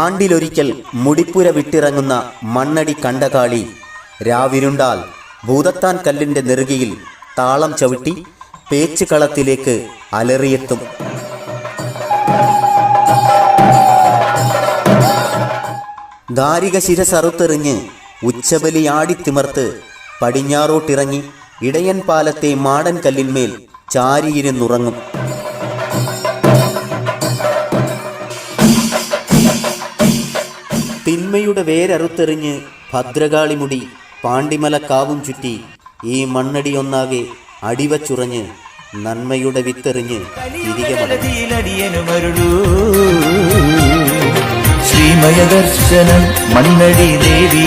ആണ്ടിലൊരിക്കൽ മുടിപ്പുര വിട്ടിറങ്ങുന്ന മണ്ണടി കണ്ടകാളി രാവിരുണ്ടാൽ ഭൂതത്താൻ കല്ലിന്റെ നെറുകയിൽ താളം ചവിട്ടി പേച്ചുകളത്തിലേക്ക് അലറിയെത്തും. ദാരിക ശിരസറുത്തെറിഞ്ഞ് ഉച്ചബലി ആടിത്തിമർത്ത് പടിഞ്ഞാറോട്ടിറങ്ങി ഇടയൻ പാലത്തെ മാടൻ കല്ലിന്മേൽ ചാരിയിരുന്നുറങ്ങും. തിന്മയുടെ വേരറുത്തെറിഞ്ഞ് ഭദ്രകാളിമുടി പാണ്ടിമല കാവും ചുറ്റി ഈ മണ്ണടിയൊന്നാകെ അടിവച്ചുറഞ്ഞ് നന്മയുടെ വിത്തെറിഞ്ഞ് ശ്രീമയ ദർശനം മണ്ണടി ദേവീ